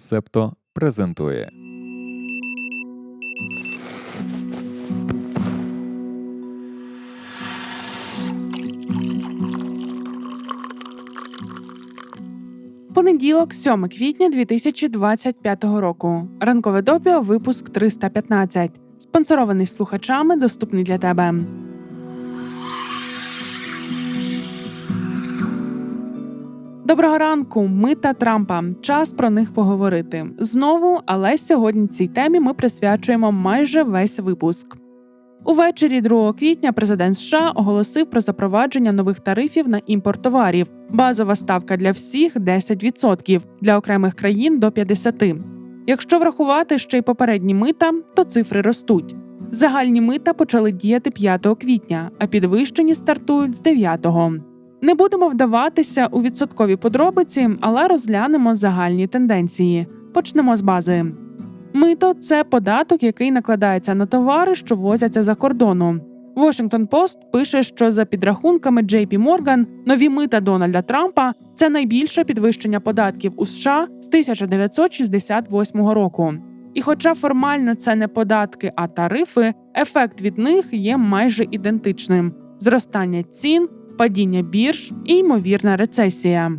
Септо презентує. Понеділок, 7 квітня 2025 року. Ранкове допіо, випуск 315. Спонсорований слухачами, доступний для тебе. Доброго ранку, ми та Трампа. Час про них поговорити знову, але сьогодні цій темі ми присвячуємо майже весь випуск. Увечері 2 квітня президент США оголосив про запровадження нових тарифів на імпорт товарів. Базова ставка для всіх 10%, для окремих країн до 50%. Якщо врахувати ще й попередні мита, то цифри ростуть. Загальні мита почали діяти 5 квітня, а підвищені стартують з 9-го. Не будемо вдаватися у відсоткові подробиці, але розглянемо загальні тенденції. Почнемо з бази. Мито це податок, який накладається на товари, що возяться за кордону. Washington Post пише, що за підрахунками JP Morgan, нові мита Дональда Трампа це найбільше підвищення податків у США з 1968 року. І, хоча формально це не податки, а тарифи, ефект від них є майже ідентичним: зростання цін, падіння бірж і ймовірна рецесія.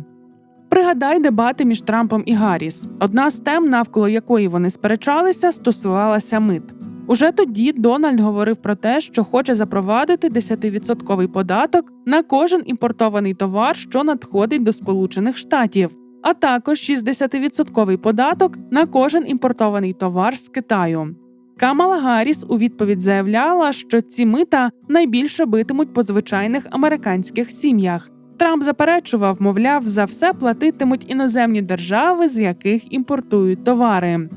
Пригадай дебати між Трампом і Гарріс. Одна з тем, навколо якої вони сперечалися, стосувалася мит. Уже тоді Дональд говорив про те, що хоче запровадити 10% податок на кожен імпортований товар, що надходить до Сполучених Штатів, а також 60% податок на кожен імпортований товар з Китаю. Камала Гарріс у відповідь заявляла, що ці мита найбільше битимуть по звичайних американських сім'ях. Трамп заперечував, мовляв, за все платитимуть іноземні держави, з яких імпортують товари.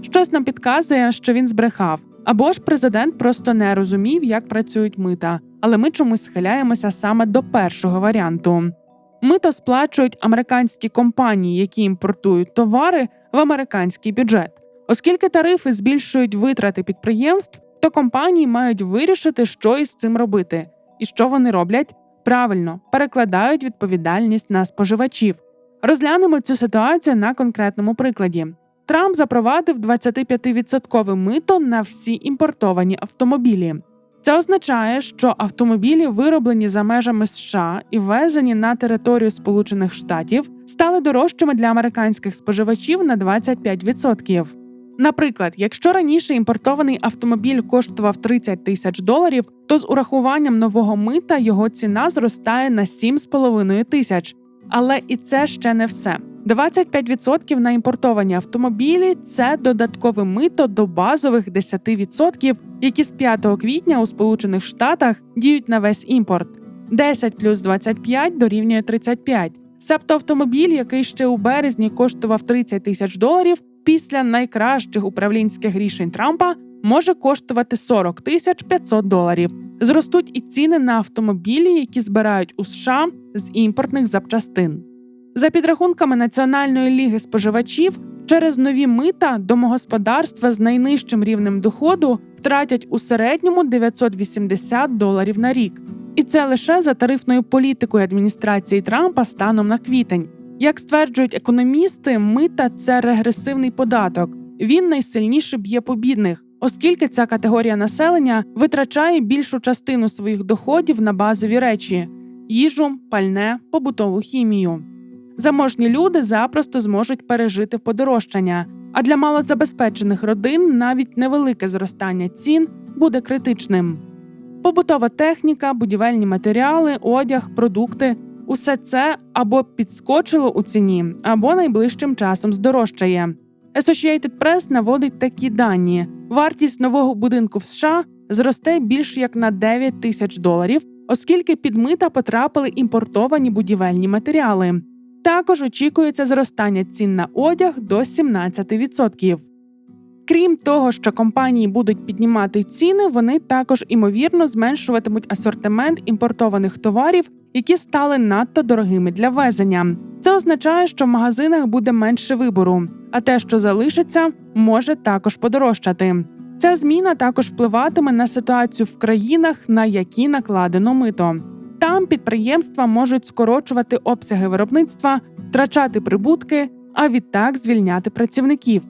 Щось нам підказує, що він збрехав. Або ж президент просто не розумів, як працюють мита, але ми чомусь схиляємося саме до першого варіанту. Мито сплачують американські компанії, які імпортують товари в американський бюджет. Оскільки тарифи збільшують витрати підприємств, то компанії мають вирішити, що із цим робити. І що вони роблять? Правильно перекладають відповідальність на споживачів. Розглянемо цю ситуацію на конкретному прикладі. Трамп запровадив 25% мито на всі імпортовані автомобілі. Це означає, що автомобілі, вироблені за межами США і ввезені на територію Сполучених Штатів, стали дорожчими для американських споживачів на 25%. Наприклад, якщо раніше імпортований автомобіль коштував 30 тисяч доларів, то з урахуванням нового мита його ціна зростає на 7,5 тисяч. Але і це ще не все. 25% на імпортовані автомобілі це додаткове мито до базових 10%, які з 5 квітня у Сполучених Штатах діють на весь імпорт. 10 плюс 25 дорівнює 35. Себто автомобіль, який ще у березні коштував 30 тисяч доларів, після найкращих управлінських рішень Трампа може коштувати 40 тисяч 500 доларів. Зростуть і ціни на автомобілі, які збирають у США з імпортних запчастин. За підрахунками Національної ліги споживачів, через нові мита домогосподарства з найнижчим рівнем доходу втратять у середньому 980 доларів на рік. І це лише за тарифною політикою адміністрації Трампа станом на квітень. Як стверджують економісти, мита це регресивний податок. Він найсильніше б'є по бідних, оскільки ця категорія населення витрачає більшу частину своїх доходів на базові речі: їжу, пальне, побутову хімію. Заможні люди запросто зможуть пережити подорожчання, а для малозабезпечених родин навіть невелике зростання цін буде критичним. Побутова техніка, будівельні матеріали, одяг, продукти усе це або підскочило у ціні, або найближчим часом здорожчає. Associated Press наводить такі дані: вартість нового будинку в США зросте більш як на 9 тисяч доларів, оскільки під мита потрапили імпортовані будівельні матеріали. Також очікується зростання цін на одяг до 17%. Крім того, що компанії будуть піднімати ціни, вони також імовірно зменшуватимуть асортимент імпортованих товарів, які стали надто дорогими для везення. Це означає, що в магазинах буде менше вибору, а те, що залишиться, може також подорожчати. Ця зміна також впливатиме на ситуацію в країнах, на які накладено мито. Там підприємства можуть скорочувати обсяги виробництва, втрачати прибутки а відтак звільняти працівників.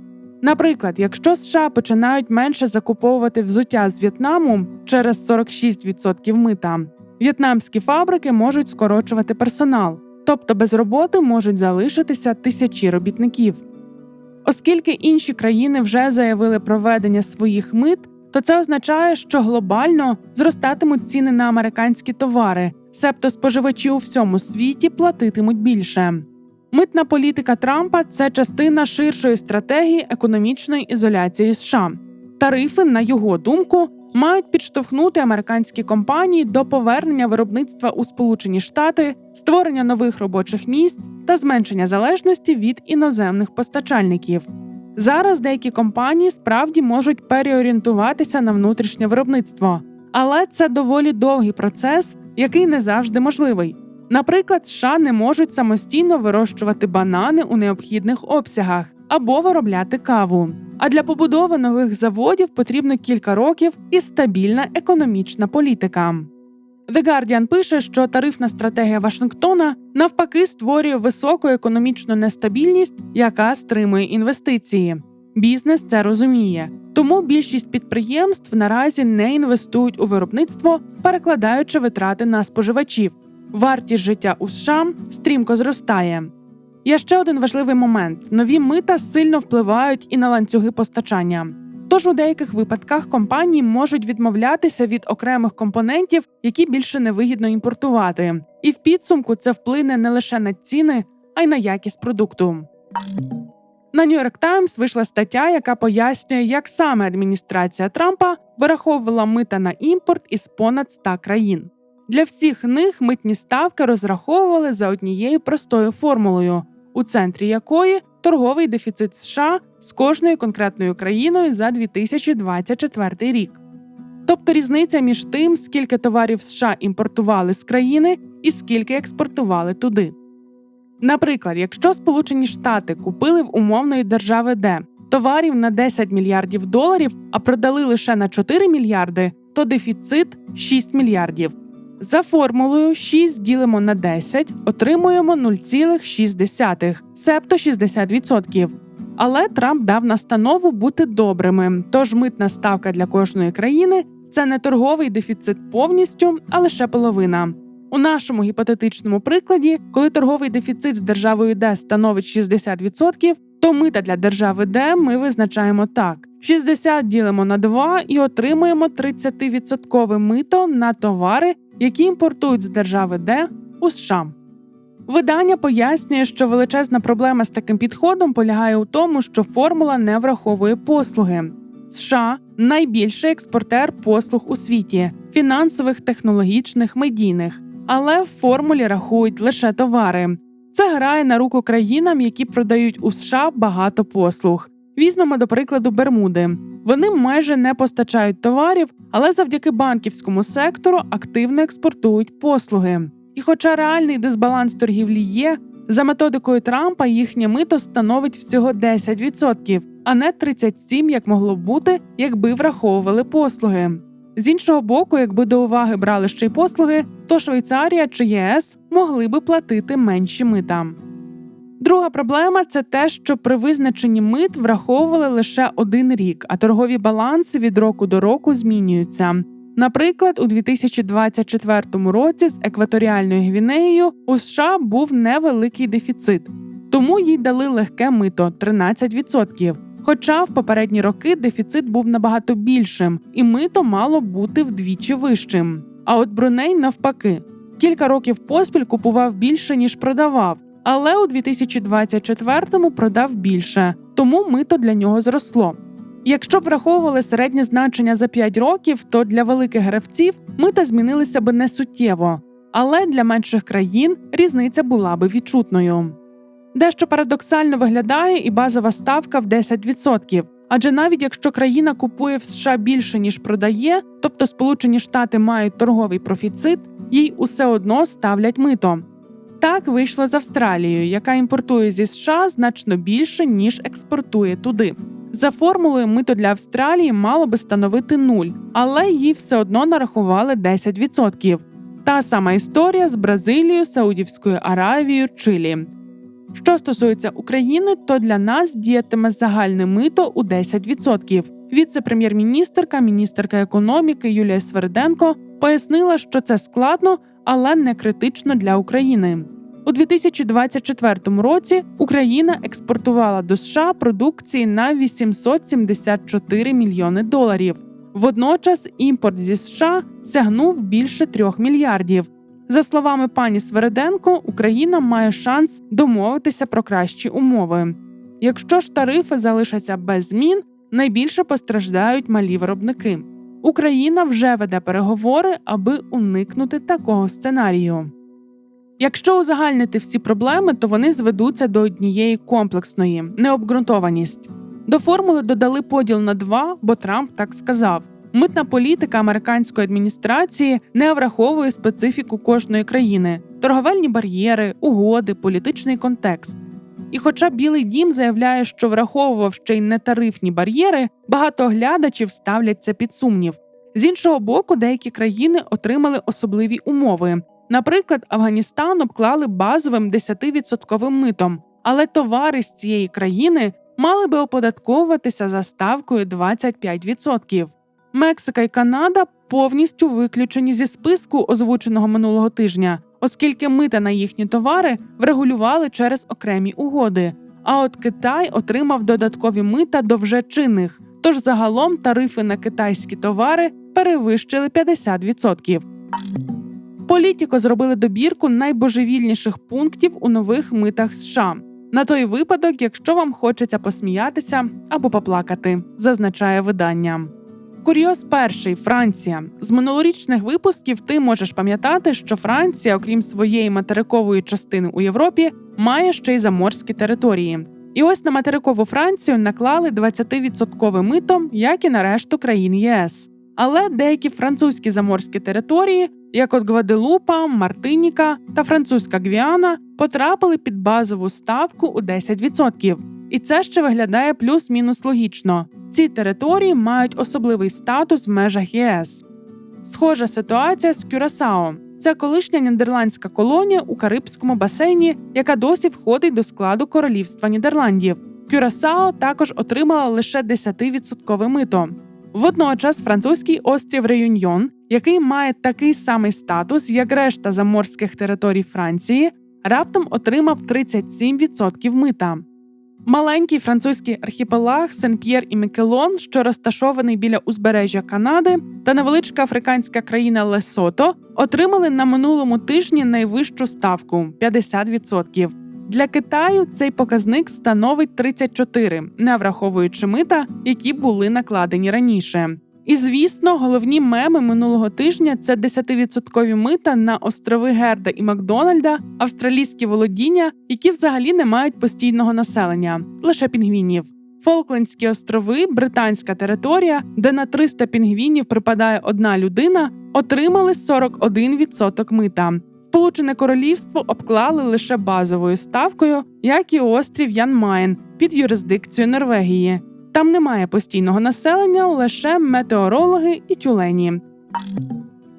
Наприклад, якщо США починають менше закуповувати взуття з В'єтнаму через 46% мита, в'єтнамські фабрики можуть скорочувати персонал, тобто без роботи можуть залишитися тисячі робітників. Оскільки інші країни вже заявили про введення своїх мит, то це означає, що глобально зростатимуть ціни на американські товари, себто споживачі у всьому світі платитимуть більше. Митна політика Трампа це частина ширшої стратегії економічної ізоляції США. Тарифи, на його думку, мають підштовхнути американські компанії до повернення виробництва у Сполучені Штати, створення нових робочих місць та зменшення залежності від іноземних постачальників. Зараз деякі компанії справді можуть переорієнтуватися на внутрішнє виробництво, але це доволі довгий процес, який не завжди можливий. Наприклад, США не можуть самостійно вирощувати банани у необхідних обсягах або виробляти каву. А для побудови нових заводів потрібно кілька років і стабільна економічна політика. The Guardian пише, що тарифна стратегія Вашингтона навпаки створює високу економічну нестабільність, яка стримує інвестиції. Бізнес це розуміє, тому більшість підприємств наразі не інвестують у виробництво, перекладаючи витрати на споживачів. Вартість життя у США стрімко зростає. Є ще один важливий момент: нові мита сильно впливають і на ланцюги постачання. Тож у деяких випадках компанії можуть відмовлятися від окремих компонентів, які більше не вигідно імпортувати, і в підсумку це вплине не лише на ціни, а й на якість продукту. На New York Times вийшла стаття, яка пояснює, як саме адміністрація Трампа вираховувала мита на імпорт із понад 100 країн. Для всіх них митні ставки розраховували за однією простою формулою, у центрі якої торговий дефіцит США з кожною конкретною країною за 2024 рік. Тобто різниця між тим, скільки товарів США імпортували з країни і скільки експортували туди. Наприклад, якщо Сполучені Штати купили в умовної держави Д товарів на 10 мільярдів доларів, а продали лише на 4 мільярди, то дефіцит 6 мільярдів. За формулою 6 ділимо на 10, отримуємо 0,6, себто 60%. Але Трамп дав настанову бути добрими, тож митна ставка для кожної країни це не торговий дефіцит повністю, а лише половина. У нашому гіпотетичному прикладі, коли торговий дефіцит з державою Д становить 60%, то мита для держави Д ми визначаємо так: 60 ділимо на 2 і отримуємо 30% мито на товари, які імпортують з держави Д у США. Видання пояснює, що величезна проблема з таким підходом полягає у тому, що формула не враховує послуги. США найбільший експортер послуг у світі фінансових, технологічних, медійних, але в формулі рахують лише товари. Це грає на руку країнам, які продають у США багато послуг. Візьмемо до прикладу Бермуди. Вони майже не постачають товарів, але завдяки банківському сектору активно експортують послуги. І, хоча реальний дисбаланс торгівлі є, за методикою Трампа їхнє мито становить всього 10%, а не 37%, як могло б бути, якби враховували послуги. З іншого боку, якби до уваги брали ще й послуги, то Швейцарія чи ЄС могли би платити менші мита. Друга проблема це те, що при визначенні мит враховували лише один рік, а торгові баланси від року до року змінюються. Наприклад, у 2024 році з екваторіальною Гвінеєю у США був невеликий дефіцит, тому їй дали легке мито 13%. Хоча в попередні роки дефіцит був набагато більшим, і мито мало бути вдвічі вищим. А от Бруней навпаки кілька років поспіль купував більше ніж продавав, але у 2024-му продав більше, тому мито для нього зросло. Якщо б враховували середнє значення за 5 років, то для великих гравців мита змінилися б не суттєво, але для менших країн різниця була би відчутною. Дещо парадоксально виглядає і базова ставка в 10%. Адже навіть якщо країна купує в США більше ніж продає, тобто Сполучені Штати мають торговий профіцит, їй усе одно ставлять мито. Так вийшло з Австралією, яка імпортує зі США значно більше ніж експортує туди. За формулою мито для Австралії мало би становити нуль, але їй все одно нарахували 10%. Та сама історія з Бразилією, Саудівською Аравією, Чилі. Що стосується України, то для нас діятиме загальне мито у 10%. Віце-прем'єр-міністерка, міністерка економіки Юлія Сверденко пояснила, що це складно, але не критично для України. У 2024 році Україна експортувала до США продукції на 874 мільйони доларів. Водночас імпорт зі США сягнув більше 3 мільярдів. За словами пані Свереденко, Україна має шанс домовитися про кращі умови. Якщо ж тарифи залишаться без змін, найбільше постраждають малі виробники. Україна вже веде переговори, аби уникнути такого сценарію. Якщо узагальнити всі проблеми, то вони зведуться до однієї комплексної необґрунтованість. До формули додали поділ на два, бо Трамп так сказав. Митна політика американської адміністрації не враховує специфіку кожної країни, торговельні бар'єри, угоди, політичний контекст. І хоча Білий дім заявляє, що враховував ще й нетарифні бар'єри, багато глядачів ставлять це під сумнів. З іншого боку, деякі країни отримали особливі умови. Наприклад, Афганістан обклали базовим 10% митом, але товари з цієї країни мали би оподатковуватися за ставкою 25%. Мексика і Канада повністю виключені зі списку, озвученого минулого тижня, оскільки мита на їхні товари врегулювали через окремі угоди. А от Китай отримав додаткові мита до вже чинних. Тож загалом тарифи на китайські товари перевищили 50%. Політіко зробили добірку найбожевільніших пунктів у нових митах США. На той випадок, якщо вам хочеться посміятися або поплакати, зазначає видання. Курйоз перший Франція. З минулорічних випусків ти можеш пам'ятати, що Франція, окрім своєї материкової частини у Європі, має ще й заморські території. І ось на материкову Францію наклали 20% мито, як і на решту країн ЄС. Але деякі французькі заморські території, як от Гваделупа, Мартиніка та французька Гвіана, потрапили під базову ставку у 10%. І це ще виглядає плюс-мінус логічно. Ці території мають особливий статус в межах ЄС. Схожа ситуація з Кюрасао. Це колишня нідерландська колонія у Карибському басейні, яка досі входить до складу Королівства Нідерландів. Кюрасао також отримала лише 10% мито. Водночас французький острів Реюньйон, який має такий самий статус, як решта заморських територій Франції, раптом отримав 37% мита. Маленький французький архіпелаг Сен-П'єр і Мікелон, що розташований біля узбережжя Канади, та невеличка африканська країна Лесото отримали на минулому тижні найвищу ставку 50%. Для Китаю цей показник становить 34, не враховуючи мита, які були накладені раніше. І звісно, головні меми минулого тижня це 10% мита на острови Герда і Макдональда, австралійські володіння, які взагалі не мають постійного населення, лише пінгвінів. Фолклендські острови, британська територія, де на 300 пінгвінів припадає одна людина, отримали 41% мита. Сполучене Королівство обклали лише базовою ставкою, як і острів Янмайн під юрисдикцією Норвегії. Там немає постійного населення, лише метеорологи і тюлені.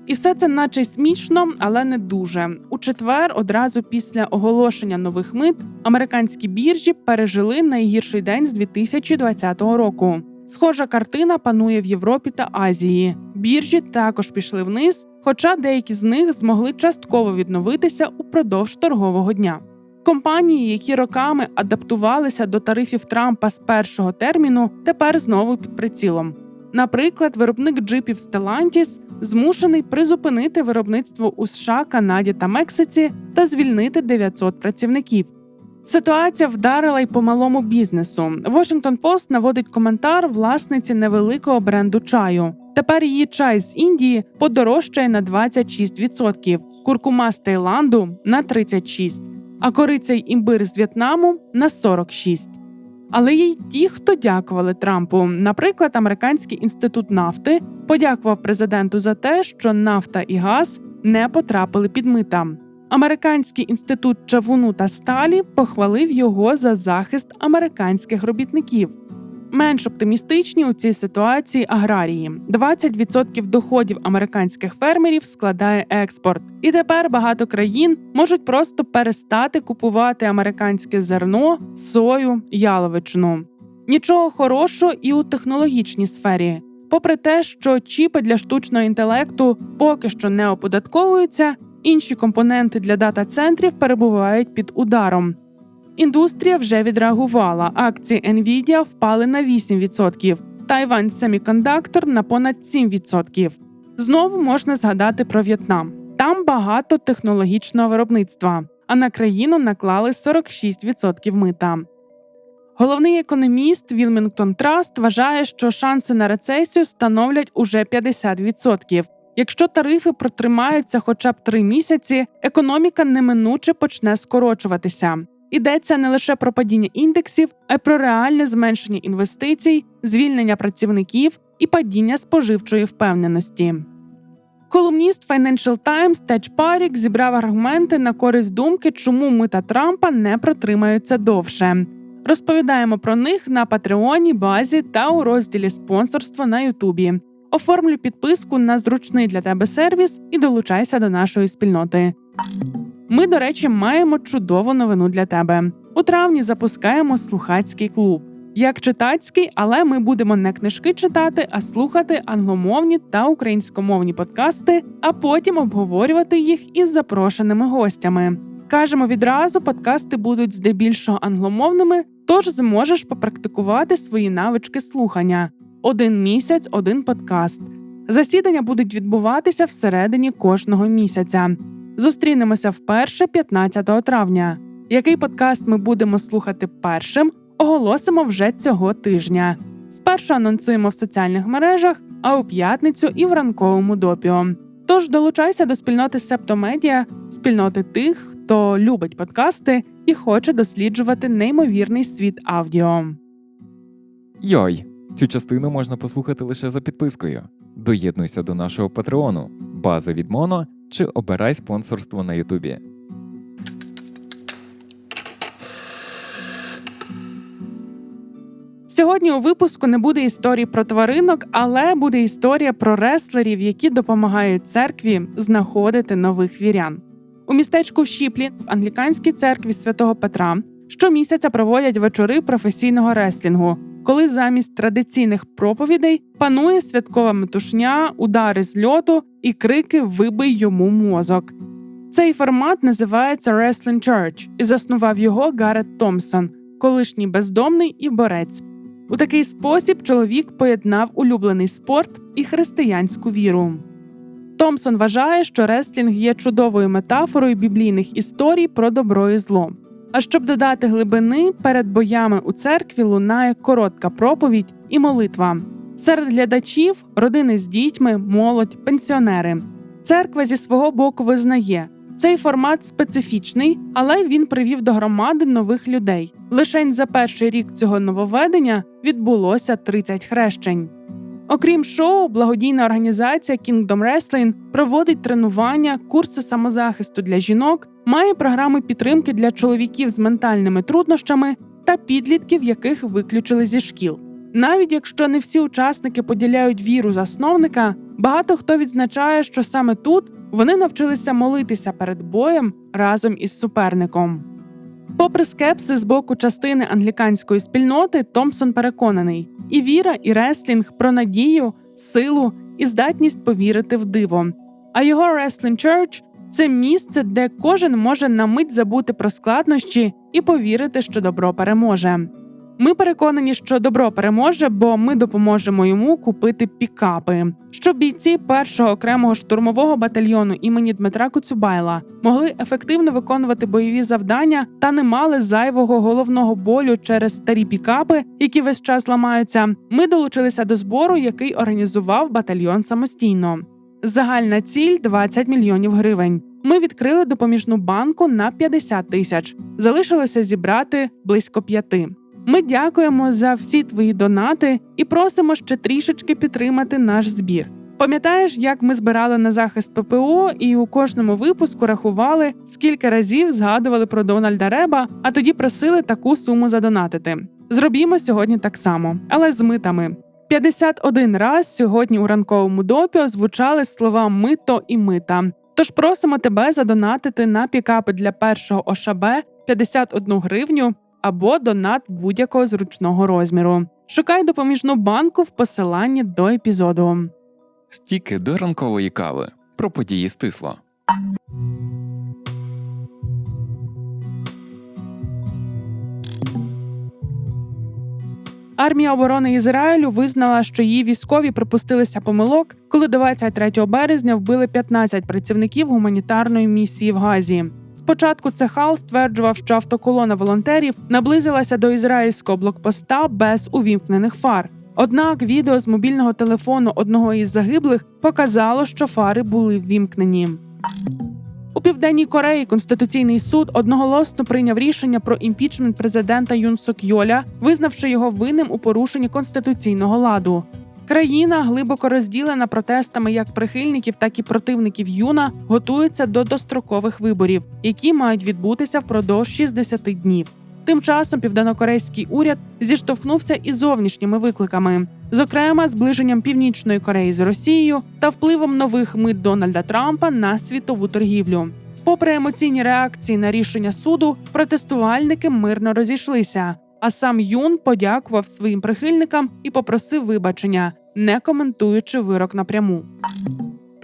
І все це наче смішно, але не дуже. У четвер, одразу після оголошення нових мит, американські біржі пережили найгірший день з 2020 року. Схожа картина панує в Європі та Азії. Біржі також пішли вниз, хоча деякі з них змогли частково відновитися упродовж торгового дня. Компанії, які роками адаптувалися до тарифів Трампа з першого терміну, тепер знову під прицілом. Наприклад, виробник джипів Stellantis змушений призупинити виробництво у США, Канаді та Мексиці та звільнити 900 працівників. Ситуація вдарила й по малому бізнесу. Washington Post наводить коментар власниці невеликого бренду чаю. Тепер її чай з Індії подорожчає на 26%, куркума з Таїланду на 36%, а кориця й імбир з В'єтнаму на 46%. Але є й ті, хто дякували Трампу. Наприклад, американський інститут нафти подякував президенту за те, що нафта і газ не потрапили під мита. Американський інститут чавуну та сталі похвалив його за захист американських робітників. Менш оптимістичні у цій ситуації аграрії. 20% доходів американських фермерів складає експорт, і тепер багато країн можуть просто перестати купувати американське зерно, сою, яловичину. Нічого хорошого і у технологічній сфері. Попри те, що чіпи для штучного інтелекту поки що не оподатковуються, інші компоненти для дата-центрів перебувають під ударом. Індустрія вже відреагувала. Акції Nvidia впали на 8%, Taiwan Semiconductor на понад 7%. Знову можна згадати про В'єтнам. Там багато технологічного виробництва, а на країну наклали 46% мита. Головний економіст Вілмінгтон Траст вважає, що шанси на рецесію становлять уже 50%. Якщо тарифи протримаються хоча б три місяці, економіка неминуче почне скорочуватися. Йдеться не лише про падіння індексів, а й про реальне зменшення інвестицій, звільнення працівників і падіння споживчої впевненості. Колумніст Financial Times Теч Парік зібрав аргументи на користь думки, чому мита Трампа не протримаються довше. Розповідаємо про них на Патреоні, базі та у розділі спонсорства на Ютубі. Оформлюй підписку на зручний для тебе сервіс і долучайся до нашої спільноти. Ми, до речі, маємо чудову новину для тебе. У травні запускаємо слухацький клуб. Як читацький, але ми будемо не книжки читати, а слухати англомовні та українськомовні подкасти, а потім обговорювати їх із запрошеними гостями. Кажемо відразу, подкасти будуть здебільшого англомовними, тож зможеш попрактикувати свої навички слухання. Один місяць, один подкаст. Засідання будуть відбуватися всередині кожного місяця. Зустрінемося вперше 15 травня. Який подкаст ми будемо слухати першим, оголосимо вже цього тижня. Спершу анонсуємо в соціальних мережах, а у п'ятницю і в ранковому допіо. Тож долучайся до спільноти Септомедіа, спільноти тих, хто любить подкасти і хоче досліджувати неймовірний світ аудіо. Йой! Цю частину можна послухати лише за підпискою. Доєднуйся до нашого патреону, база від Моно чи обирай спонсорство на Ютубі. Сьогодні у випуску не буде історії про тваринок, але буде історія про реслерів, які допомагають церкві знаходити нових вірян. У містечку Шіплі в англіканській церкві святого Петра щомісяця проводять вечори професійного реслінгу, коли замість традиційних проповідей панує святкова метушня, удари з льоту і крики Вибий йому мозок. Цей формат називається Wrestling Church і заснував його Гарет Томпсон, колишній бездомний і борець. У такий спосіб чоловік поєднав улюблений спорт і християнську віру. Томпсон вважає, що реслінг є чудовою метафорою біблійних історій про добро і зло. А щоб додати глибини, перед боями у церкві лунає коротка проповідь і молитва. Серед глядачів родини з дітьми, молодь, пенсіонери. Церква зі свого боку визнає, цей формат специфічний, але він привів до громади нових людей. Лишень за перший рік цього нововведення відбулося 30 хрещень. Окрім шоу, благодійна організація Kingdom Wrestling проводить тренування, курси самозахисту для жінок, має програми підтримки для чоловіків з ментальними труднощами та підлітків, яких виключили зі шкіл. Навіть якщо не всі учасники поділяють віру засновника, багато хто відзначає, що саме тут вони навчилися молитися перед боєм разом із суперником. Попри скепсис з боку частини англіканської спільноти, Томпсон переконаний, і віра, і реслінг про надію, силу і здатність повірити в диво. А його Wrestling Church – це місце, де кожен може на мить забути про складнощі і повірити, що добро переможе. Ми переконані, що добро переможе, бо ми допоможемо йому купити пікапи, щоб бійці першого окремого штурмового батальйону імені Дмитра Коцюбайла могли ефективно виконувати бойові завдання та не мали зайвого головного болю через старі пікапи, які весь час ламаються. Ми долучилися до збору, який організував батальйон самостійно. Загальна ціль 20 мільйонів гривень. Ми відкрили допоміжну банку на 50 тисяч. Залишилося зібрати близько п'яти. Ми дякуємо за всі твої донати і просимо ще трішечки підтримати наш збір. Пам'ятаєш, як ми збирали на захист ППО і у кожному випуску рахували, скільки разів згадували про Дональда Реба, а тоді просили таку суму задонатити. Зробімо сьогодні так само, але з митами. 51 раз сьогодні у ранковому допі озвучали слова мито і мита. Тож просимо тебе задонатити на пікапи для першого ОШБ 51 гривню або донат будь-якого зручного розміру. Шукай допоміжну банку в посиланні до епізоду. Стіки до ранкової кави. Про події стисло. Армія оборони Ізраїлю визнала, що її військові припустилися помилок, коли 23 березня вбили 15 працівників гуманітарної місії в Газі. Спочатку Цехал стверджував, що автоколона волонтерів наблизилася до ізраїльського блокпоста без увімкнених фар. Однак відео з мобільного телефону одного із загиблих показало, що фари були ввімкнені. Південній Кореї Конституційний суд одноголосно прийняв рішення про імпічмент президента Юн Сок Йоля, визнавши його винним у порушенні конституційного ладу. Країна, глибоко розділена протестами як прихильників, так і противників Юна, готується до дострокових виборів, які мають відбутися впродовж 60 днів. Тим часом південнокорейський уряд зіштовхнувся із зовнішніми викликами, зокрема зближенням Північної Кореї з Росією та впливом нових мит Дональда Трампа на світову торгівлю. Попри емоційні реакції на рішення суду, протестувальники мирно розійшлися. А сам Юн подякував своїм прихильникам і попросив вибачення, не коментуючи вирок напряму.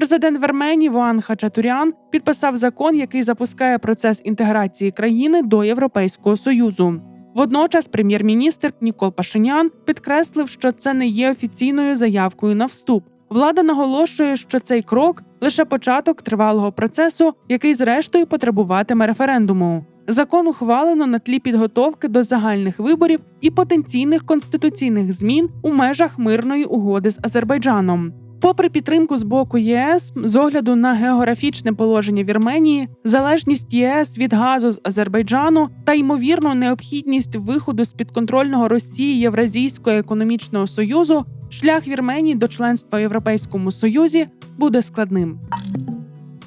Президент Вірменії Ван Хачатурян підписав закон, який запускає процес інтеграції країни до Європейського союзу. Водночас, прем'єр-міністр Нікол Пашинян підкреслив, що це не є офіційною заявкою на вступ. Влада наголошує, що цей крок лише початок тривалого процесу, який зрештою потребуватиме референдуму. Закон ухвалено на тлі підготовки до загальних виборів і потенційних конституційних змін у межах мирної угоди з Азербайджаном. Попри підтримку з боку єС, з огляду на географічне положення Вірменії, залежність ЄС від газу з Азербайджану та ймовірну необхідність виходу з підконтрольного Росії Євразійського економічного союзу, шлях Вірменії до членства в Європейському Союзі буде складним.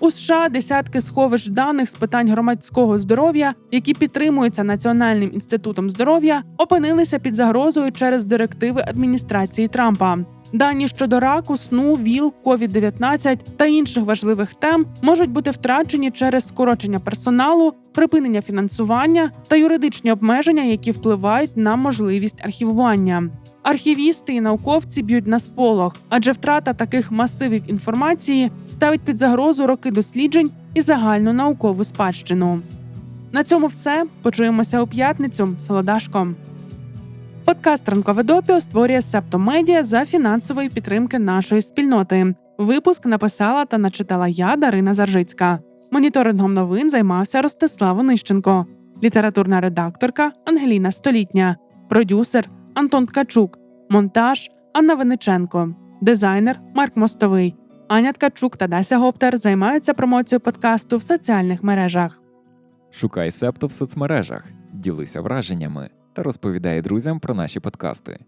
У США десятки сховищ даних з питань громадського здоров'я, які підтримуються Національним інститутом здоров'я, опинилися під загрозою через директиви адміністрації Трампа. Дані щодо раку, сну, ВІЛ, COVID-19 та інших важливих тем можуть бути втрачені через скорочення персоналу, припинення фінансування та юридичні обмеження, які впливають на можливість архівування. Архівісти і науковці б'ють на сполох, адже втрата таких масивів інформації ставить під загрозу роки досліджень і загальну наукову спадщину. На цьому все. Почуємося у п'ятницю. Солодашко. Подкаст Ранкове допіо створює Септомедіа за фінансової підтримки нашої спільноти. Випуск написала та начитала я, Дарина Заржицька. Моніторингом новин займався Ростислав Онищенко, літературна редакторка Ангеліна Столітня, продюсер Антон Ткачук, монтаж Анна Винниченко, дизайнер Марк Мостовий. Аня Ткачук та Дася Гоптер займаються промоцією подкасту в соціальних мережах. Шукай септо в соцмережах, ділися враженнями та розповідає друзям про наші подкасти.